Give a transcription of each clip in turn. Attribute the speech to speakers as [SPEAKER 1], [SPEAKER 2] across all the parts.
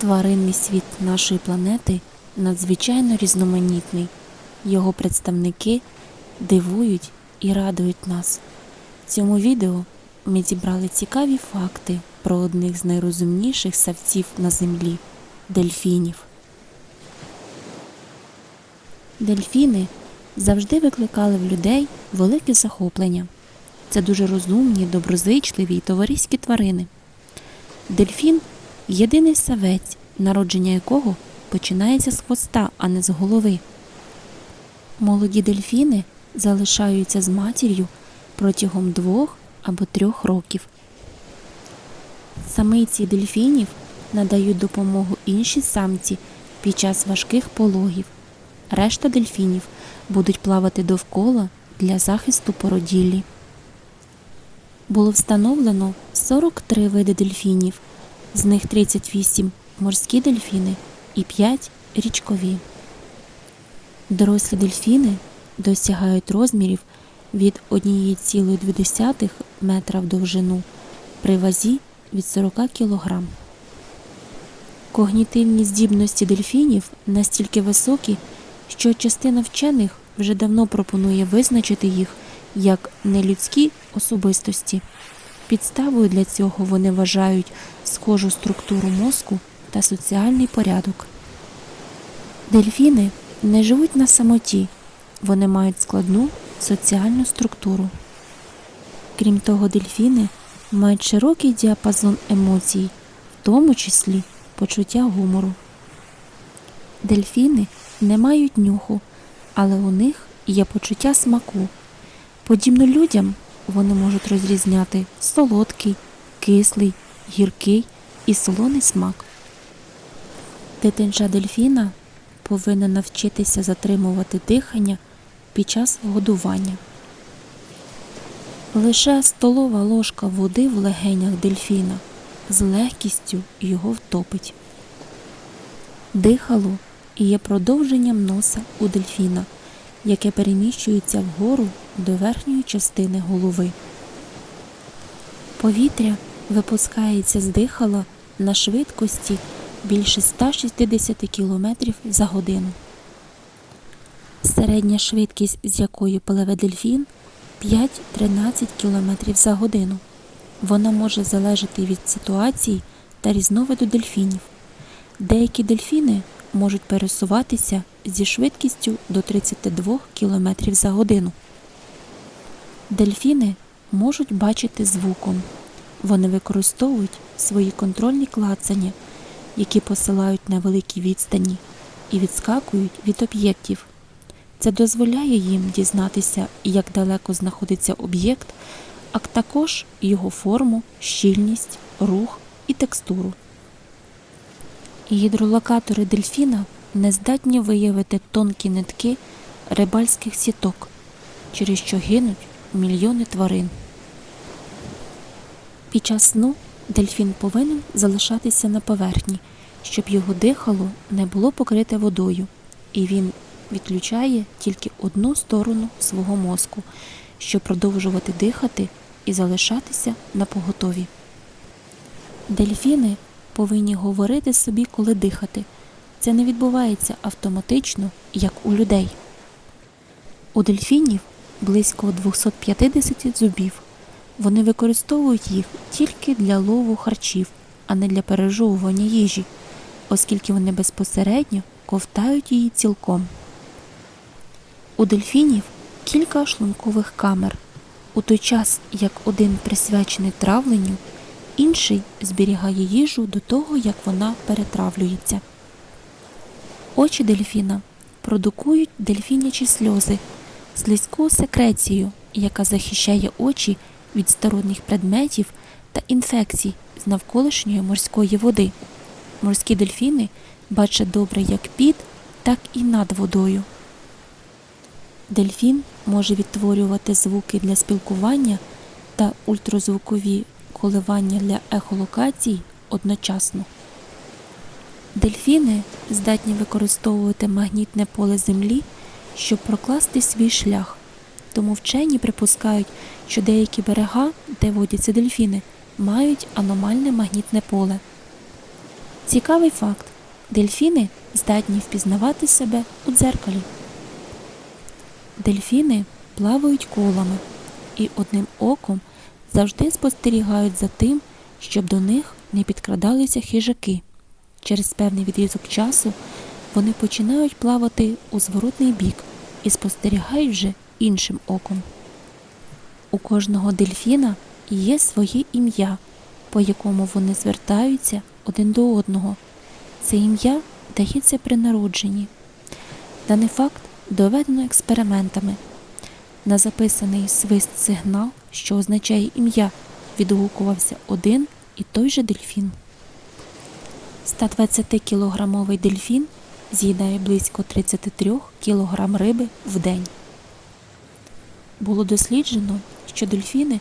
[SPEAKER 1] Тваринний світ нашої планети надзвичайно різноманітний. Його представники дивують і радують нас. В цьому відео ми зібрали цікаві факти про одних з найрозумніших савців на землі дельфінів. Дельфіни завжди викликали в людей велике захоплення. Це дуже розумні, доброзичливі і товариські тварини. Дельфін єдиний савець, народження якого починається з хвоста, а не з голови. Молоді дельфіни залишаються з матір'ю протягом двох або трьох років. Самиці дельфінів надають допомогу іншій самці під час важких пологів. Решта дельфінів будуть плавати довкола для захисту породіллі. Було встановлено 43 види дельфінів, з них 38 морські дельфіни і 5 річкові. Дорослі дельфіни досягають розмірів від 1,2 метра в довжину при вазі від 40 кг. Когнітивні здібності дельфінів настільки високі, що частина вчених вже давно пропонує визначити їх як нелюдські особистості. Підставою для цього вони вважають схожу структуру мозку та соціальний порядок. Дельфіни не живуть на самоті, вони мають складну соціальну структуру. Крім того, дельфіни мають широкий діапазон емоцій, в тому числі почуття гумору. Дельфіни не мають нюху, але у них є почуття смаку. Подібно людям вони можуть розрізняти солодкий, кислий, гіркий і солоний смак. Дитинча дельфіна повинна навчитися затримувати дихання під час годування. Лише столова ложка води в легенях дельфіна з легкістю його втопить. Дихало є продовженням носа у дельфіна, яке переміщується вгору до верхньої частини голови. Повітря випускається з дихала на швидкості більше 160 км за годину. Середня швидкість, з якою пливе дельфін 5-13 км за годину. Вона може залежати від ситуації та різновиду дельфінів. Деякі дельфіни можуть пересуватися зі швидкістю до 32 км за годину. Дельфіни можуть бачити звуком. Вони використовують свої контрольні клацання, які посилають на великі відстані і відскакують від об'єктів. Це дозволяє їм дізнатися, як далеко знаходиться об'єкт, а також його форму, щільність, рух і текстуру. Гідролокатори дельфіна не здатні виявити тонкі нитки рибальських сіток, через що гинуть мільйони тварин. Під час сну дельфін повинен залишатися на поверхні, щоб його дихало не було покрите водою, і він відключає тільки одну сторону свого мозку, щоб продовжувати дихати і залишатися на поготові. Дельфіни повинні говорити собі, коли дихати. Це не відбувається автоматично, як у людей. У дельфінів близько 250 зубів. Вони використовують їх тільки для лову харчів, а не для пережовування їжі, оскільки вони безпосередньо ковтають її цілком. У дельфінів кілька шлункових камер, у той час як один присвячений травленню, інший зберігає їжу до того, як вона перетравлюється. Очі дельфіна продукують дельфінячі сльози, слизьку секрецію, яка захищає очі від сторонніх предметів та інфекцій з навколишньої морської води. Морські дельфіни бачать добре як під, так і над водою. Дельфін може відтворювати звуки для спілкування та ультразвукові коливання для ехолокацій одночасно. Дельфіни здатні використовувати магнітне поле Землі, щоб прокласти свій шлях. Тому вчені припускають, що деякі берега, де водяться дельфіни, мають аномальне магнітне поле. Цікавий факт: дельфіни здатні впізнавати себе у дзеркалі. Дельфіни плавають колами і одним оком завжди спостерігають за тим, щоб до них не підкрадалися хижаки. Через певний відрізок часу вони починають плавати у зворотний бік і спостерігають вже іншим оком. У кожного дельфіна є своє ім'я, по якому вони звертаються один до одного. Це ім'я дається при народженні. Даний факт доведено експериментами. На записаний свист сигнал, що означає ім'я, відгукувався один і той же дельфін. 120-кілограмовий дельфін з'їдає близько 33 кг риби в день. Було досліджено, що дельфіни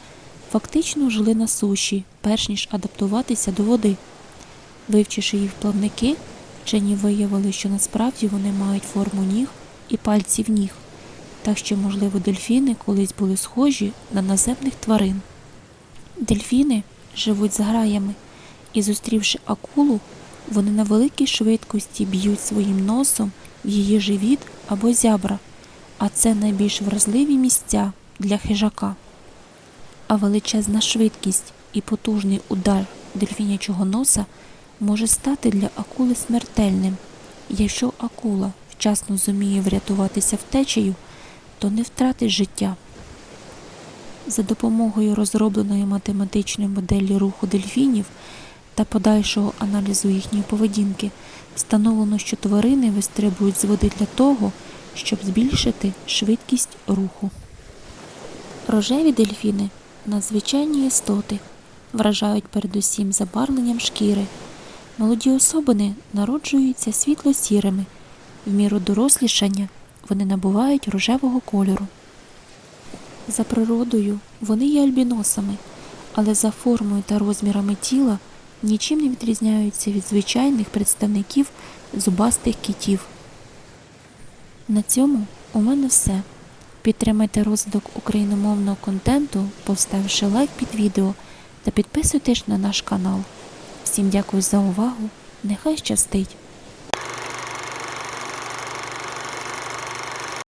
[SPEAKER 1] фактично жили на суші, перш ніж адаптуватися до води. Вивчивши їх плавники, вчені виявили, що насправді вони мають форму ніг і пальців ніг, так що, можливо, дельфіни колись були схожі на наземних тварин. Дельфіни живуть з граями, і, зустрівши акулу, вони на великій швидкості б'ють своїм носом в її живіт або зябра, а це найбільш вразливі місця для хижака. А величезна швидкість і потужний удар дельфінячого носа може стати для акули смертельним. Якщо акула вчасно зуміє врятуватися втечею, то не втратить життя. За допомогою розробленої математичної моделі руху дельфінів та подальшого аналізу їхньої поведінки встановлено, що тварини вистрибують з води для того, щоб збільшити швидкість руху. Рожеві дельфіни надзвичайні істоти, вражають передусім забарвленням шкіри. Молоді особини народжуються світло-сірими, в міру дорослішання вони набувають рожевого кольору. За природою вони є альбіносами, але за формою та розмірами тіла нічим не відрізняються від звичайних представників зубастих китів. На цьому у мене все. Підтримайте розвиток україномовного контенту, поставивши лайк під відео та підписуйтесь на наш канал. Всім дякую за увагу. Нехай щастить!